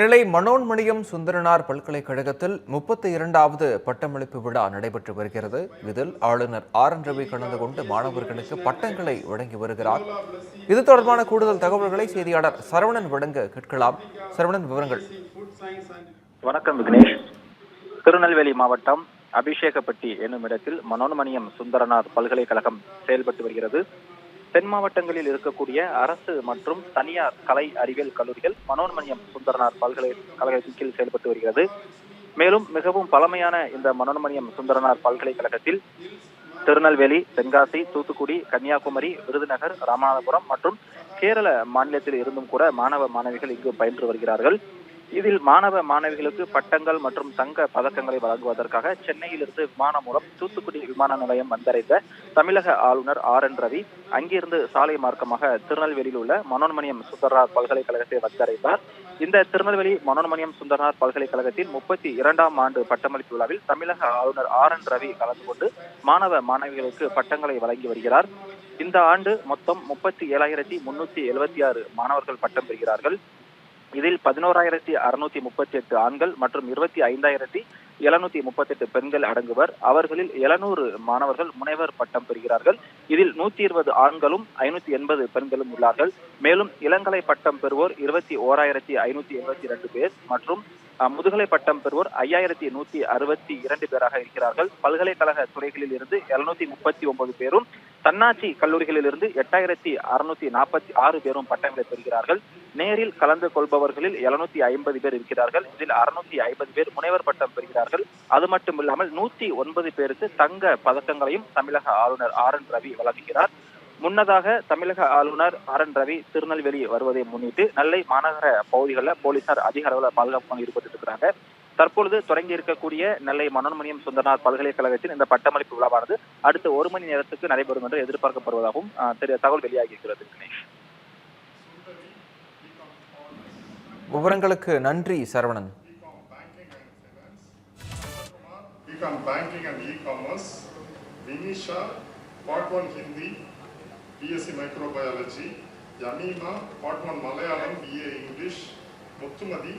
நெல்லை மனோன்மணியம் சுந்தரனார் பல்கலைக்கழகத்தில் முப்பத்தி இரண்டாவது பட்டமளிப்பு விழா நடைபெற்று வருகிறது. இதில் ஆளுநர் ஆர் என் ரவி கலந்து கொண்டு மாணவர்களுக்கு பட்டங்களை வழங்கி வருகிறார். இது தொடர்பான கூடுதல் தகவல்களை செய்தியாளர் சரவணன் வழங்க கேட்கலாம். சரவணன் விவரங்கள். வணக்கம் விக்னேஷ். திருநெல்வேலி மாவட்டம் அபிஷேகப்பட்டி என்னும் இடத்தில் மனோன்மணியம் சுந்தரனார் பல்கலைக்கழகம் செயல்பட்டு வருகிறது. தென் மாவட்டங்களில் இருக்கக்கூடிய அரசு மற்றும் தனியார் கலை அறிவியல் கல்லூரிகள் மனோன்மணியம் சுந்தரனார் பல்கலைக்கழகத்தின் கீழ் செயல்பட்டு வருகிறது. மேலும் மிகவும் பழமையான இந்த மனோன்மணியம் சுந்தரனார் பல்கலைக்கழகத்தில் திருநெல்வேலி தென்காசி தூத்துக்குடி கன்னியாகுமரி விருதுநகர் ராமநாதபுரம் மற்றும் கேரள மாநிலத்தில் இருந்தும் கூட மாணவ மாணவிகள் இங்கு பயின்று வருகிறார்கள். இதில் மாணவ மாணவிகளுக்கு பட்டங்கள் மற்றும் தங்க பதக்கங்களை வழங்குவதற்காக சென்னையிலிருந்து விமானம் மூலம் தூத்துக்குடி விமான நிலையம் வந்தடைந்த தமிழக ஆளுநர் ஆர் என் ரவி அங்கிருந்து சாலை மார்க்கமாக திருநெல்வேலியில் உள்ள மனோன்மணியம் சுந்தரனார் பல்கலைக்கழகத்தை வந்தடைந்தார். இந்த திருநெல்வேலி மனோன்மணியம் சுந்தரனார் பல்கலைக்கழகத்தின் முப்பத்தி இரண்டாம் ஆண்டு பட்டமளிப்பு விழாவில் தமிழக ஆளுநர் ஆர் என் ரவி கலந்து கொண்டு மாணவ மாணவிகளுக்கு பட்டங்களை வழங்கி வருகிறார். இந்த ஆண்டு மொத்தம் முப்பத்தி ஏழாயிரத்தி முன்னூத்தி எழுபத்தி ஆறு மாணவர்கள் பட்டம் பெறுகிறார்கள். இதில் பதினோராயிரத்தி அறுநூத்தி முப்பத்தி எட்டு ஆண்கள் மற்றும் இருபத்தி ஐந்தாயிரத்தி எழுநூத்தி முப்பத்தி எட்டு பெண்கள் அடங்குவர். அவர்களில் எழுநூறு மாணவர்கள் முனைவர் பட்டம் பெறுகிறார்கள். இதில் நூத்தி இருபது ஆண்களும் ஐநூத்தி எண்பது பெண்களும் உள்ளார்கள். மேலும் இளங்கலை பட்டம் பெறுவோர் இருபத்தி ஓராயிரத்தி ஐநூத்தி எண்பத்தி இரண்டு பேர் மற்றும் முதுகலை பட்டம் பெறுவோர் ஐயாயிரத்தி நூத்தி அறுபத்தி இரண்டு பேராக இருக்கிறார்கள். பல்கலைக்கழக துறைகளில் இருந்து எழுநூத்தி முப்பத்தி ஒன்பது பேரும் தன்னாட்சி கல்லூரிகளில் இருந்து எட்டாயிரத்தி அறுநூத்தி நாற்பத்தி ஆறு பேரும் பட்டங்களை பெறுகிறார்கள். நேரில் கலந்து கொள்பவர்களில் எழுநூத்தி ஐம்பது பேர் இருக்கிறார்கள். இதில் அறுநூத்தி ஐம்பது பேர் முனைவர் பட்டம் பெறுகிறார்கள். அது மட்டும் இல்லாமல் நூத்தி ஒன்பது பேருக்கு தங்க பதக்கங்களையும் தமிழக ஆளுநர் ஆர் என் ரவி வழங்குகிறார். முன்னதாக தமிழக ஆளுநர் ஆர் என் ரவி திருநெல்வேலி வருவதை முன்னிட்டு நெல்லை மாநகர பகுதிகளில் போலீசார் அதிக அளவில் பாதுகாப்பு ஈடுபட்டு இருக்கிறாங்க. தற்பொழுது தொடங்கி இருக்கக்கூடிய நெல்லை மனோன்மணியம் சுந்தரனார் பல்கலைக்கழகத்தின் இந்த பட்டமளிப்பு விழாவானது அடுத்த ஒரு மணி நேரத்துக்கு நடைபெறும் என்று எதிர்பார்க்கப்படுவதாகவும் தகவல் வெளியாகி இருக்கிறது தினேஷ். விவரங்களுக்கு நன்றி Saravanan. Banking and E-Commerce, Vinisha, Part 1 Hindi, BSc Microbiology, Yamima, Part 1 Malayalam, BA English, Muttumadi,